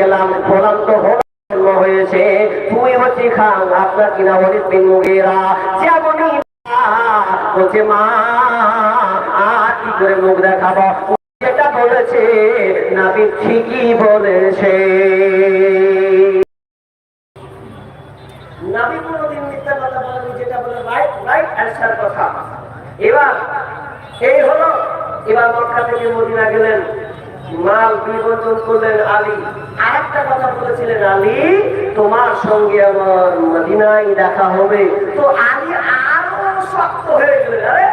গেলাম বললাম তো জন্ম হয়েছে। তুই হচ্ছে খান আপনার কিনা অলিদ বিন মুগেরা যেমনই বলছে, মা, আর কি করে মুখ দেখাবো? যেটা বলেছে নাবি ঠিকই বলেছে। নাবি কোনোদিন মিথ্যা কথা বলেনি, যেটা বলে রাইট রাইট অ্যান্সার কথা। এবার এই হলো, এবার মক্কা থেকে মদিনা গেলেন। মাল বিবর্তন করলেন আলী। বলেছিলেন, আলী, তোমার সঙ্গে আমার মদিনায় দেখা হবে। তো আলী আরও শক্ত হয়ে গেলেন। আরে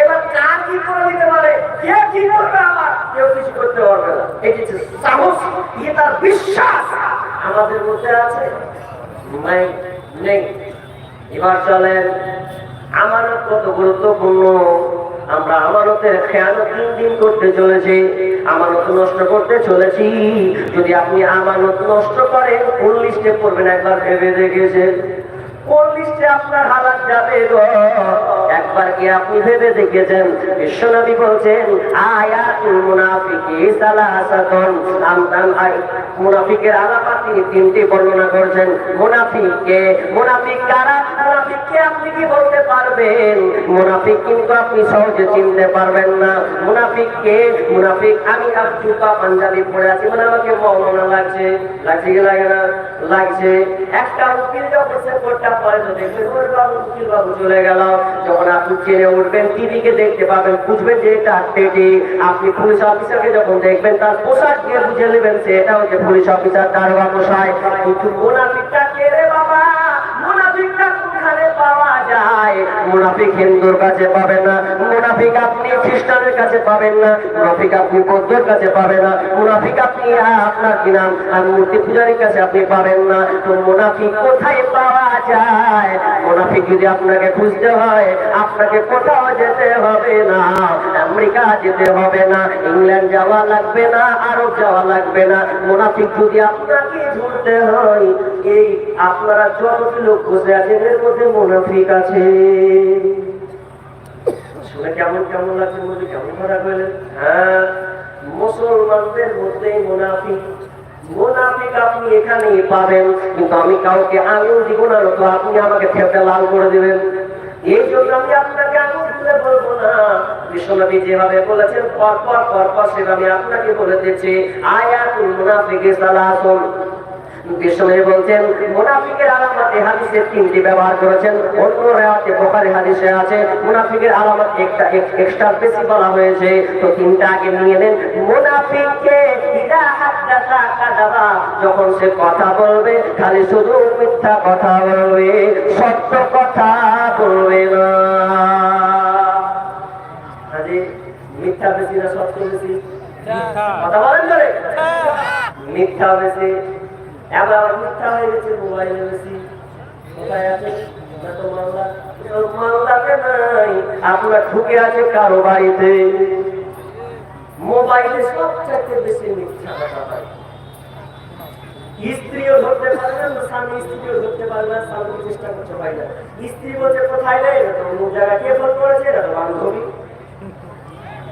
এবার কি করবে আমার? কেউ কিছু করতে পারবে না। বিশ্বাস আমাদের মধ্যে আছে? নাই এবার কত গুরুত্বপূর্ণ? আমরা আমানতের খেয়াল দিন দিন করতে চলেছি, আমানত নষ্ট করতে চলেছি। যদি আপনি আমানত নষ্ট করেন, কোন লিস্টে পড়বেন একবার ভেবে দেখেছেন? কোন লিস্টে আপনার হালাত যাবে একবার কি আপনি ভেবে দেখেছেন? বিশ্বনবী বলছেন, আয়াতুল মুনাফিকি সালাসাতুন। আমতান আই মুনাফিকের আলামত তিনি তিনটি বর্ণনা করেছেন। মুনাফিককে, মুনাফিক কারা? মুনাফিককে আপনি কি বলতে পারবেন? মুনাফিক কিন্তু আপনি সহজে চিনতে পারবেন না। মুনাফিককে, মুনাফিক, আমি জুতা পাঞ্জাবি পরে আছি মানে আমাকে মৌলানা লাগছে। লাগছে কি লাগে না? লাগছে। একটা উকিল যখন সে কোটটা পরে তো দেখবেন ওর বাবু উকিল বাবু চলে গেল। যখন আপনি চেনে উঠবেন টিভিকে দেখতে পাবেন, বুঝবেন যে এটা টেটি আপনি পুলিশ অফিসারকে যখন দেখবেন, তার পোশাক দিয়ে বুঝে নেবেন সে এটা হচ্ছে পুলিশ অফিসার তার মশাই কিন্তু মুনাফিকটা কে রে বাবা? পাওয়া যায়। মুনাফিক হিন্দুর কাছে পাবেন না। মুনাফিক আপনি খ্রিস্টানের কাছে পাবেন না। মুনাফিক আপনি বৌদ্ধর কাছে পাবেন না। মুনাফিক আপনি আপনার কি নাম? মূর্তি পূজারীর কাছে আপনি পাবেন না। তো মুনাফিক কোথায় পাওয়া যায়? মুনাফিক যদি আপনাকে খুঁজতে হয়, আপনাকে কোথাও যেতে হবে না। আমেরিকা যেতে হবে না, ইংল্যান্ড যাওয়া লাগবে না, আরব যাওয়া লাগবে না। মুনাফিক যদি আপনাকে ধরতে হয়, এই আপনারা যত লোক বসে আছেন এর মধ্যে মুনাফিক আছে। হ্যাঁ আমি কাউকে আঙুল দিব না তো আপনি আমাকে ফেটে লাল করে দিবেন। এই জন্য আমি আপনাকে আঙুল মুনাফিকের আলামত একটা এক্সট্রা বেশি বলা হয়েছে। তো তিনটা আগে নিয়ে নেন। যখন সে কথা বলবে, খালি শুধু মিথ্যা কথা বলবে, সত্য কথা বলবে না। মিথ্যা বেশি না সত্য বেশি কথা বলেন করে মিথ্যা। বেশি আবার মিথ্যা হয়ে গেছে মোবাইলে বেশি কোথায় আছে? আপনার ঢুকে আছে কারও বাড়িতে? মোবাইলে সবচাইতে বেশি মিথ্যা কথা হয়। স্ত্রীও ধরতে পারবে না স্বামী স্ত্রীও ধরতে পারবে না স্বামী চেষ্টা করতে পারে না। স্ত্রী বলছে কোথায় নেই জায়গায় কে ফোন করেছে? বান্ধবী?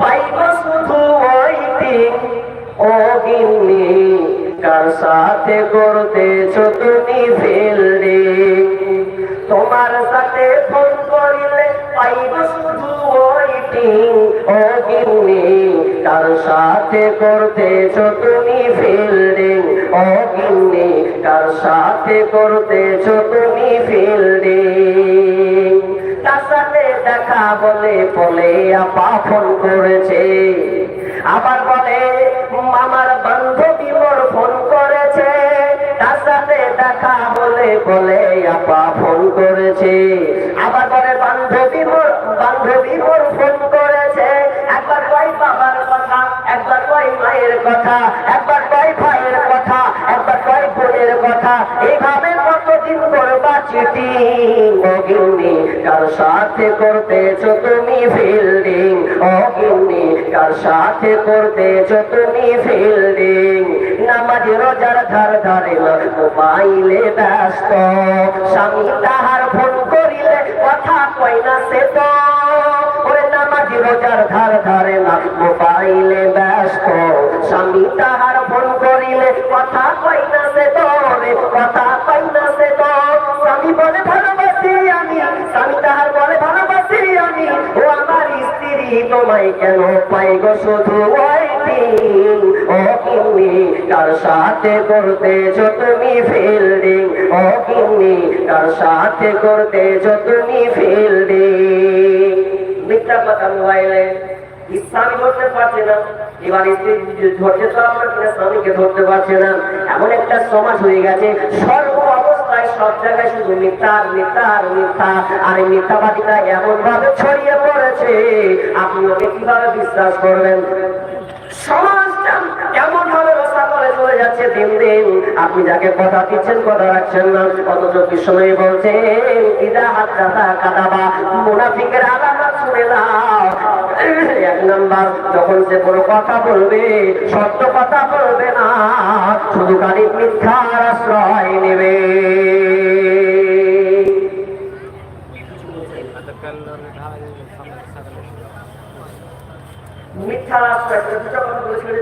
পাইব শুধু ওইটিং কার সাথে করতেছ তুমি ফিল্ডিং তোমার সাথে ফোন করিলে পাইব শুধু ওইটিং ও কার সাথে তুমি কার সাথে তুমি ফিল্ডিং বলে বলে আপা ফোন করেছে। আবার বলে আমার বান্ধবী মোর ফোন করেছে। তার সাথে দেখা বলে বলে আপা ফোন করেছে। আবার বলে, বান্ধবী মোর বান্ধবী মোর কথা, একবার কয় ভাইয়ের কথা, একবার কয় বোনের কথা এইভাবে কতদিন করবা চিঠি? অগিন্নি কার সাথে করতেছো তুমি ফিল্ডিং অগিন্নি কার সাথে করতেছো তুমি ফিল্ডিং নামাজ, রোজার ধার ধারে মোবাইলে ব্যস্ত। স্বামী তাহার ফোন করিলে কথা কই না সে তো। রোজার ধার ধারে না মোবাইলে ব্যস্ত। স্বামী তাহার ফোন করিলে, কথা কই না সে তো কথা কই না সে তো? স্বামী বলে, ভালোবাসি আমি। স্বামী তাহার বলে, ভালোবাসি আমি। ও আমার স্ত্রী, তোমায় কেন পাই গো শুধু ও কিন্নি কার সাথে করতেছো তুমি ফিল্ডিং ও কিন্নি কার সাথে করতেছো তুমি ফিল্ডিং মোবাইলে ধরতে পারছে না। এবার স্ত্রী তো আমরা স্বামীকে ধরতে পারছে না। এমন একটা সমাজ হয়ে গেছে, সর্ব অবস্থায় সব জায়গায় শুধু মিথ্যা আর মিথ্যা আর এই মিথ্যাবাদীরা এমন ভাবে ছড়িয়ে পড়েছে। আপনি ওকে কীভাবে বিশ্বাস করবেন? সমাজটা এমন ভাবে রসা করে চলে যাচ্ছে দিন দিন আপনি যাকে কথা দিচ্ছেন, কথা রাখছেন না। অথচ বিশ্বনবী বলছেন ইদা এক নাম্বার সে কথা বলবে, সত্য কথা বলবে না। শুধু খালি মিথ্যার আশ্রয় নেবে মিথ্যা আশ্রয় করে দুটো কথা বলেছিল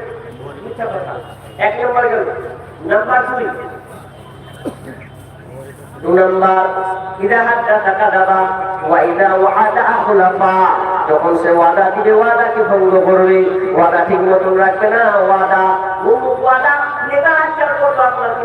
মিথ্যা কথা এক নম্বর গেল নাম্বার দুই দু নম্বর ইদা কাযাবা ওয়া ইদা ওয়াদা আখলাফা যখন সে ওয়াদা দিবে ওয়াদাকে ভঙ্গ করবে? ওয়াদা ঠিক মতন রাখবে না? ওয়াদা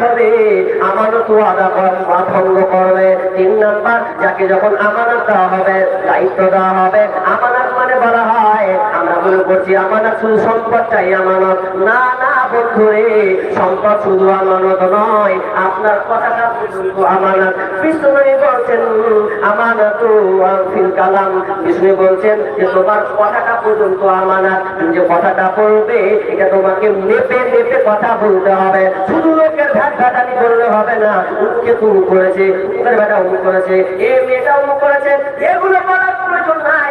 ধরে আমানত আদা কর- ভঙ্গ করবে। তিন নম্বর, যাকে যখন আমানত দেওয়া হবে, দায়িত্ব দেওয়া হবে, আমানত মানে বলা হয়, আমরা মনে করছি আমানত শুধু সম্পদটাই আমানত। না না বন্ধুরে সম্পদ শুধু আমানত নয়, আপনার কথাটা পর্যন্ত আমানত। বিষ্ণু বলছেন, আমানত কালাম। বিষ্ণু বলছেন যে, তোমার কথাটা পর্যন্ত আমানত। তুমি যে কথাটা বলবে, এটা তোমাকে মেপে মেপে কথা বলতে হবে। শুধু লোকের ঘাট ঘাটানি করলে হবে না উঠকে তুমি করেছে উঠের বেটা উমুক করেছে, এ মেয়েটা উমুক করেছে, এগুলো বলার প্রয়োজন নাই।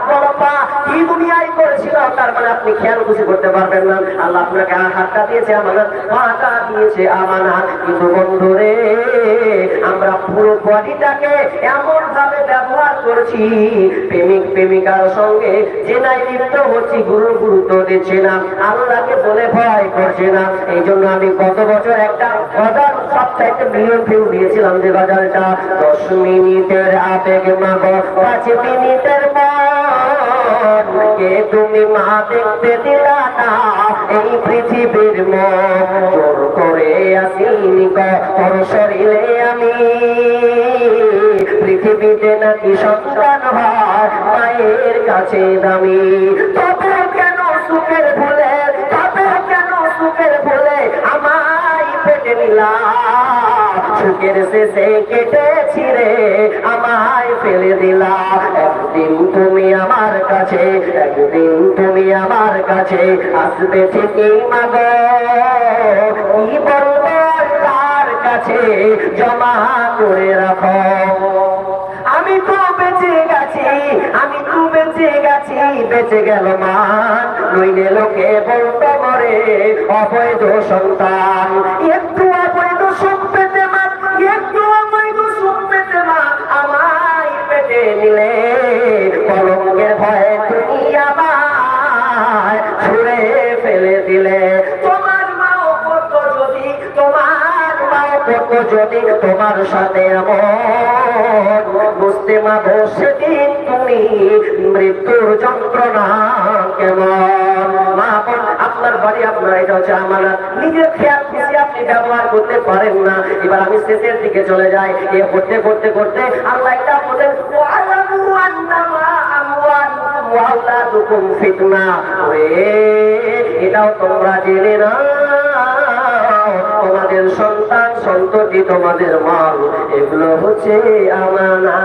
আমরা পুরো বডিটাকে এমন ভাবে ব্যবহার করছি। প্রেমিক, প্রেমিকার সঙ্গে লিপ্ত হচ্ছি, গুরু গুরুত্ব দিচ্ছে না। আল্লাহকে বলে ভয় করছে না। এই জন্য আমি গত বছর একটা দিয়েছিলাম যে বাজারটা। দশ মিনিটের আবেগ মাগ, পাঁচ মিনিটের মন কে তুমি মা দেখতে দিলা না এই পৃথিবীর জোর করে আসিনি তোর শরীরে আমি। পৃথিবীতে নাকি সন্তান হয়, মায়ের কাছে দামি। তবে কেন সুখের ভুলে, তবে কেন সুখের ভুলে আমায় পেটে নিলা? সুখের শেষে কেটেছি রে, আমায় ফেলে দিলা। একদিন তুমি আমার কাছে, একদিন তুমি আমার কাছে আসবে ঠিকই মাগ। কি বলব তার কাছে, জমা করে রাখো। আমি তো বেঁচে গেছি, আমি তো বেঁচে গেছি, বেঁচে গেল মান। নইলে লোকে বলতে মরে, অবৈধ সন্তান। যদি তোমার সাথে এমন বুঝতে পারব সেদিন তুমি মৃত্যুর যন্ত্রণা কেমন? মা আপনার বাড়ি, আপনার এটা হচ্ছে আমার। নিজের খেয়াল খুশি আপনি ব্যবহার করতে পারেন না। এবার আমি শেষের দিকে চলে যাই। এ করতে করতে করতে আল্লাহ একটা বলেন "ওয়ালামু আন্নামা আমওয়ালুকুম ওয়া আওলাদুকুম ফিতনা। ওরে, এটাও তোমরা জেনে না তোমাদের সন্তান, সন্ততি তোমাদের মাল এগুলো হচ্ছে আমানা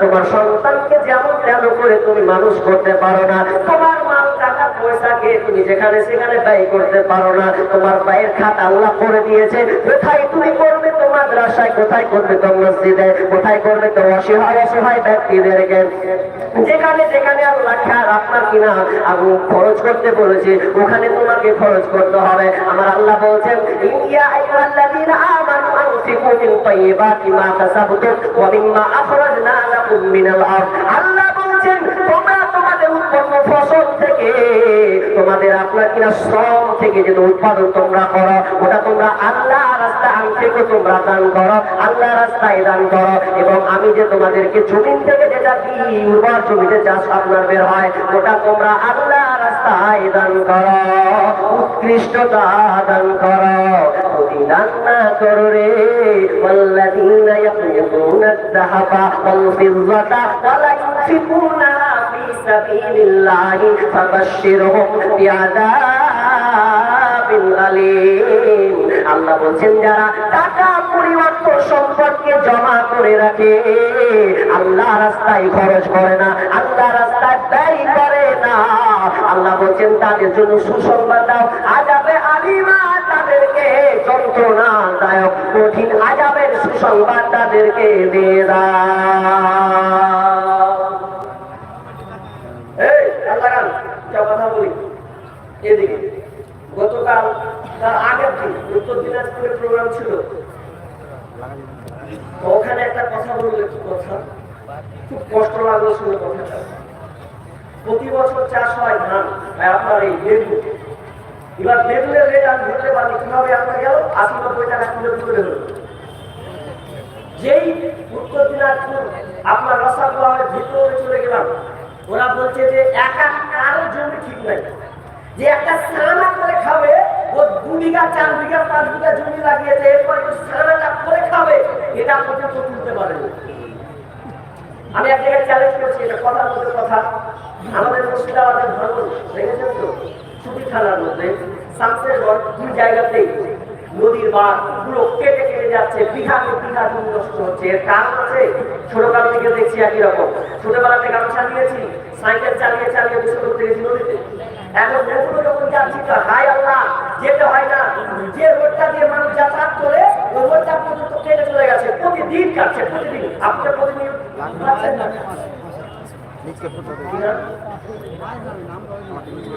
তোমার সন্তানকে যেমন তেমন করে তুমি মানুষ করতে পারো না। তোমার মাল, টাকা পয়সাকে তুমি যেখানে সেখানে ব্যয় করতে পারো না। তোমার ব্যয়ের খাতা আল্লাহ করে দিয়েছে। কোথায় তুমি করবে তোমার রাস্তায়? কোথায় করবে তো মসজিদে? কোথায় করবে তো অসহায় অসহায় ব্যক্তিদেরকে? যেখানে যেখানে আর লাখা আপনার কিনা আগুন খরচ করতে বলেছে, ওখানে তোমাকে খরচ করতে হবে। আমার আল্লাহ বলছেন, ইয়া আইয়ুহাল্লাযীনা আমানু আনফিকু মিন মা কাসাবতুম ওয়া মিম্মা আখরাজনা লাকুম মিনাল আরদ। আল্লাহ বলছেন, তোমরা তোমাদের আপনার কিনা শ্রম থেকে যে উৎপাদন তোমরা করো ওটা তোমরা আল্লাহ রাস্তা থেকে তোমরা দান করো আল্লাহ রাস্তায় দান করো এবং আমি যে তোমাদেরকে জমিন থেকে যেটা দিই উর্বর জমিতে চাষ আপনার বের হয় ওটা তোমরা আল্লাহ রাস্তায় দান করো উৎকৃষ্টতা দান করো যদি দান না করো রে والذين يقنطون الذهب والفضة ولا ينفقونها في سبيل الله فبشرهم بعذاب أليم আল্লাহ বলছেন যারা টাকা পরিবর্ত সম্পদকে জমা করে রাখে আল্লাহ রাস্তায় খরচ করে না আল্লাহ রাস্তায় ব্যয় করে না আল্লাহ বলছেন তাদের জন্য সুসংবাদ দাও আজাবে আলিমা তাদেরকে যন্ত্রণাদায়ক কঠিন আজাবের সুসংবাদ তাদেরকে দিয়ে দাও যা কথা বলি। এদিকে, গতকাল তার আগের দিন উত্তর দিনাজপুরের প্রোগ্রাম ছিল। ওখানে একটা কথা বললে কি কথা? খুব কষ্ট লাগল শুনে কথাটা। প্রতি বছর চাষ হয় ধান আপনার এই লেবু এবার লেবুলের রেট আমি ধরতে পারি কীভাবে আপনার গেল? আশি নব্বই টাকা কিলো করে হলো যেই উত্তর দিনাজপুর আপনার রসাগুলো আমি ভিতরে চলে গেলাম, ওরা বলছে যে একা কারও জমি ঠিক নাই। যে একটা সানা করে খাবে, ও দু বিঘা চার বিঘা পাঁচ বিঘা জমি লাগিয়েছে এরপরে সানাটা করে খাবে, এটা পর্যন্ত তুলতে পারেনি। আমি জায়গায় চ্যালেঞ্জ করছি, এটা কথার মধ্যে কথা। আমাদের মুর্শিদাবাদের ভাঙন দেখেছেন তো? ছুটি থানার মধ্যে শামসেরগঞ্জ দুই জায়গাতেই, নদীর বাঁধ, পুরো কেটে যাচ্ছে হচ্ছে। এর কারণ আছে, ছোটকাল থেকে দেখছি একই রকম। সাইকেল চালিয়ে চালিয়ে করতে গেছি নদীতে এখন যখন যাচ্ছি তো হাই আল্লাহ, যেতে হয় না। যে রোডটা দিয়ে মানুষ যাতায়াত করে, ওই রোডটা পর্যন্ত কেটে চলে গেছে। প্রতিদিন কাটছে, প্রতিদিন। প্রতিদিন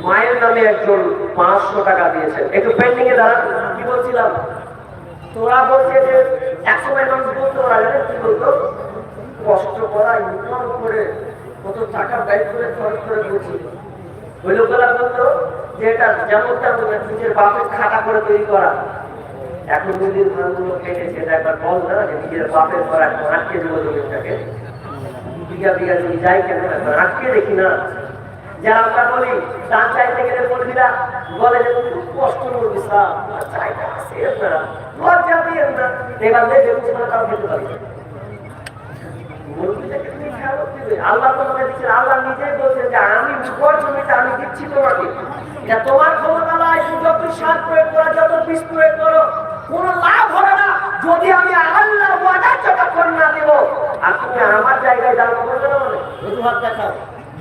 মায়ের নামে একজন পাঁচশো টাকা দিয়েছেন। একটু পেন্ডিং এ দাঁড়ান, কি বলছিলাম? তোরা বলছে যে একসময় মানুষ বলতো জানেন কি বলতো কষ্ট করা ইনকাম করে কত টাকা ব্যয় করে খরচ করে বলছি ওই লোকগুলা বলতো যে এটা যেমন তেমন নিজের বাপের খাটা করে তৈরি করা। এখন নদীর ধানগুলো কেটেছে সেটা একবার বল না, যে নিজের বাপের করা আটকে দেবো জমিটাকে। বিঘা বিঘা জমি যাই কেন? আটকে দেখি না। যারা আমরা বলি ধান চাইতে গেলে বলবিরা বলে যে তুমি খুব কষ্ট আপনারা লজ্জা দিয়ে এবার লেগে উঠে না তাও খেতে পারি। মুরগিটাকে তুমি খেয়ালত দিবে। আল্লাহ তোমাকে দিচ্ছেন, আল্লাহ নিজেই বলছেন যে আমি উপর জমিটা আমি দিচ্ছি তোমাকে। এটা তোমার হবে না। যদি আমি আল্লাহ ওয়াদা না দেব, আর তুমি আমার জায়গায় দাঁড় করবে না? মানে অজুহাত দেখাও।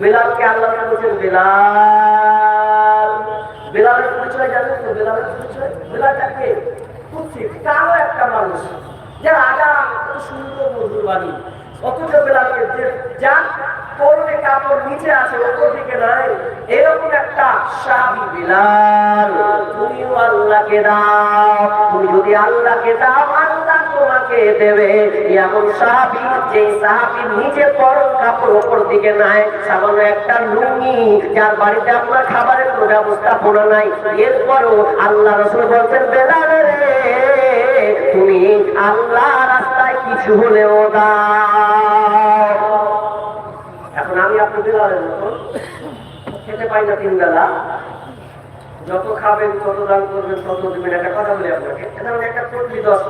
বেলালকে আল্লাহ বলছেন, বেলাল, বেলালের পরিচয় জানেন তো? বেলালের পরিচয় বেলালটাকে খুঁজছি তারও একটা মানুষ। যার আগা কত সুন্দর মধুর বাণী। অথচ বেলালকে যে যান কাপড় নিচে আছে দিকে নাই। এরকম একটা সাহাবি বিলাল তুমিও আল্লাহকে দাও, তুমি যদি আল্লাহকে দাও, আল্লাহ তোমাকে দেবে। এমন যে সাহাবি নিজে কাপড় দিকে নাই, সামান্য একটা লুঙ্গি, যার বাড়িতে আপনার খাবারের কোনো ব্যবস্থাপনা নাই। এরপরও আল্লাহ রসুল বলছেন, বেলাল রে, তুমি আল্লাহ রাস্তায় কিছু হলেও দাও এখন আমি আপনাদের আলের মতন খেতে পাই না তিন বেলা। যত খাবেন, তত দান করবেন, তত দেবেন। একটা কথা বলি আপনাকে। এটা মানে একটা পটলি দশ।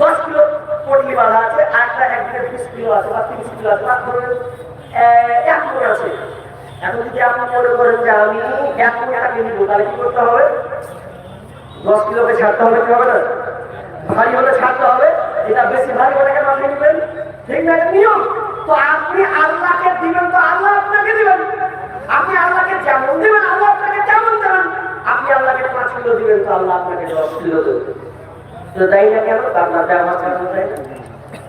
দশ কিলো পটলি বাঁধা আছে একটা একদিকে বিশ কিলো আছে বা তিরিশ কিলো আছে বা ধরুন এক মন আছে। এখন যদি আপনি মনে করেন যে আমি এক মন টাকা নিব, তাহলে কি করতে হবে? দশ কিলোকে ছাড়তে হবে কি হবে না। ভারী হলে ছাড়তে হবে। এটা বেশি ভারী হলে কেন আপনি নেবেন? ঠিক না নিয়ম। তো আপনি আল্লাহকে দিবেন তো আল্লাহ আপনাকে দিবেন। আপনি আল্লাহকে যেমন দিবেন, আল্লাহ আপনাকে তেমন দেবেন। আপনি আল্লাহকে পাঁচ কিলো দিবেন, তো আল্লাহ আপনাকে দশ কিলো দেবেন তো তাই না কেন? আপনার ব্যবহার কেন তাই না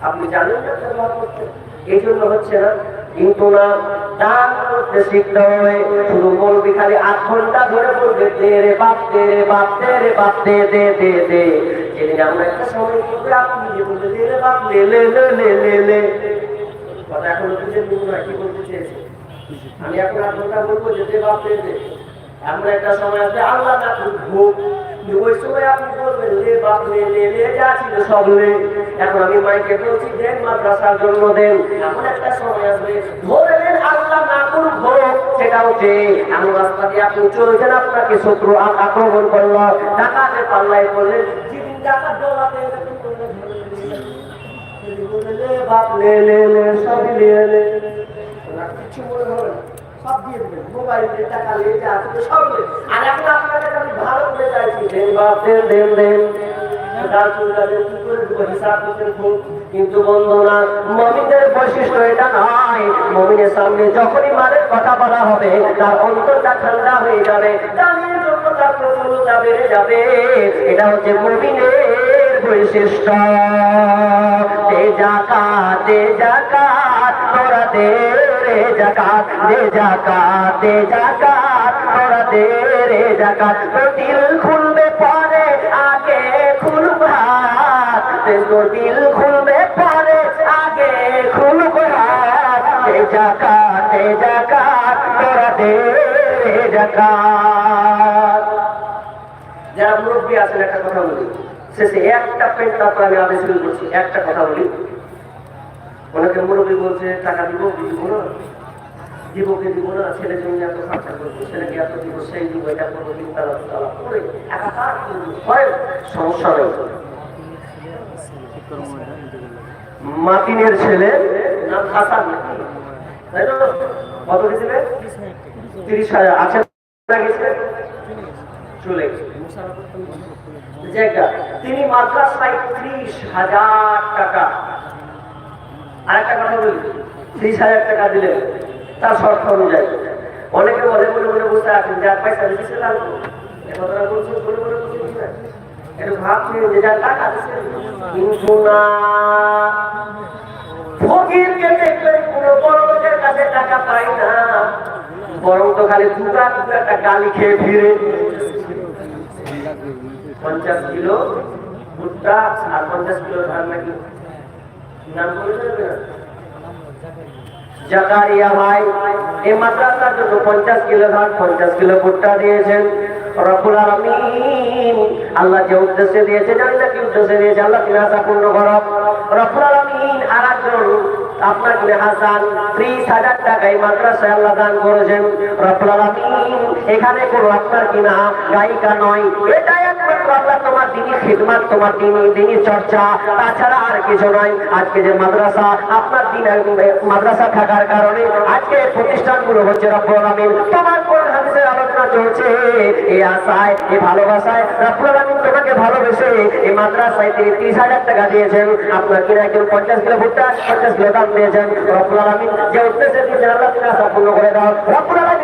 আপনি জানেন না ব্যবহার করতে এই জন্য হচ্ছে না, কিন্তু না দান করতে শিখতে হবে শুধু বলবি খালি আট ঘণ্টা ধরে বলবে, দে রে বাপ, দে রে বাপ, দে রে বাপ, দে দে দে দে। যেদিন আমরা একটা সময় আপনি বলবে, দে রে বাপ লে লে লে লে লে। এখনও কি আমি এখন বলব যে দে আমরা একটা সময় আসবে, আল্লাহ না ভোগ ওই সময় আপনি বলবেন, লে বাপ, লে লে লে, যা সব লে। এখন আমি মাইকে বলছি, দেন মাদ্রাসার জন্য দেন। এমন একটা সময় আসবে আল্লাহ না ভোগ সেটা হচ্ছে এমন রাস্তা দিয়ে আপনি চলছেন, আপনাকে শত্রু আক্রমণ করল যেদিন ডাকাত দৌড়াতে এরকম করলে ধরে নিলেন। সেদিন বললেন, লে বাপ লে লে লে লে কিছু মনে হবে না বৈশিষ্ট্য এটা নয়। মমিনের সামনে যখনই মারের কথা বলা হবে, তার অন্তরটা ঠান্ডা হয়ে যাবে। যাবে, এটা হচ্ছে মমিনের বৈশিষ্ট্য দে জাকাত দে জাকাত, তোরা দে রে জাকাত দে জাকাত দে জাকাত, তোরা দে রে জাকাত। তোর দিল খুলবে পরে, আগে খুলব হাত। তোর দিল খুলবে পরে, আগে খুলব হাত। দে জাকাত দে জাকাত, তোরা দে রে জাকাত। যারা মুরব্বী আছেন, একটা কথা বলি। শেষে একটা তারপর আমি আদেশ শুরু করছি একটা কথা বলি। অনেকে মুরব্বী বলছে, টাকা দিব দিব না। দিব কি দিব না? ছেলে জন্য এত খরচা করব এত দিব, সেই দিব, এটা করব দুতলা করে একাকার। সমস্যা মাতিনের ছেলে নাম হাসান কত গেছিলেন তিরিশ হাজার। আছে গেছে। চলে গেছে। জায়গা। তিনি মাদ্রাসায় ত্রিশ হাজার টাকা। আর একটা কথা বলি, ত্রিশ হাজার টাকা দিলেন তার শর্ত অনুযায়ী। অনেকে বলে মনে মনে বসে আছেন, যার পয়সা দিচ্ছে মনে বরং তো খালি দুটা দুটা একটা গালি খেয়ে ফিরে। পঞ্চাশ কিলো ভুট্টা, আর পঞ্চাশ কিলো ধান নাকি? নাম কি আল্লাহ দান করেছেন। এখানে কোনো আপনার কিনা গায়িকা নয়, এটাই আল্লাহ তোমার আপনার দিন তোমাকে ভালোবেসে মাদ্রাসায় তিনি হাজার টাকা দিয়েছেন। আপনার কিনা একজন পঞ্চাশ কিলো ভুট্টা, পঞ্চাশ কিলো দাম দিয়েছেন। রব্বুল আলামিন যে উদ্দেশ্যে দিয়েছেন করে দাও। রব্বুল আলামিন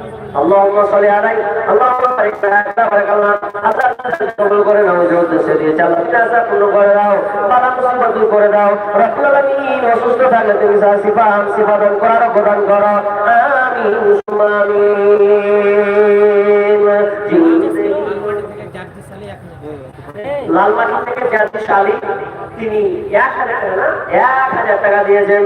اللهم صل عليه اللهم بارك على بارك الله আল্লাহ কবুল করে নাও যে উদ্দেশ্যে দিয়েছে আল্লাহ বিনাশা পূর্ণ করে দাও বালা মুসিবত দূর করে দাও রব্বুল আলামিন অসুস্থ থাকলে তুমি যা শিফা আম শিফা দান করার প্রদান করো আমিন সুম্মা আমিন লালমাটি থেকে জাতি শালী তিনি এক হাজার টাকা দিয়েছেন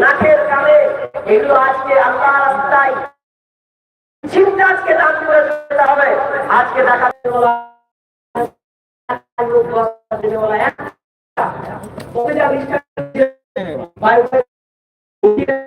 নাকের এগুলো আজকে আল্লাহ রাস্তায় চিন্তা আজকে দান করে যেতে হবে আজকে দেখা বায়ু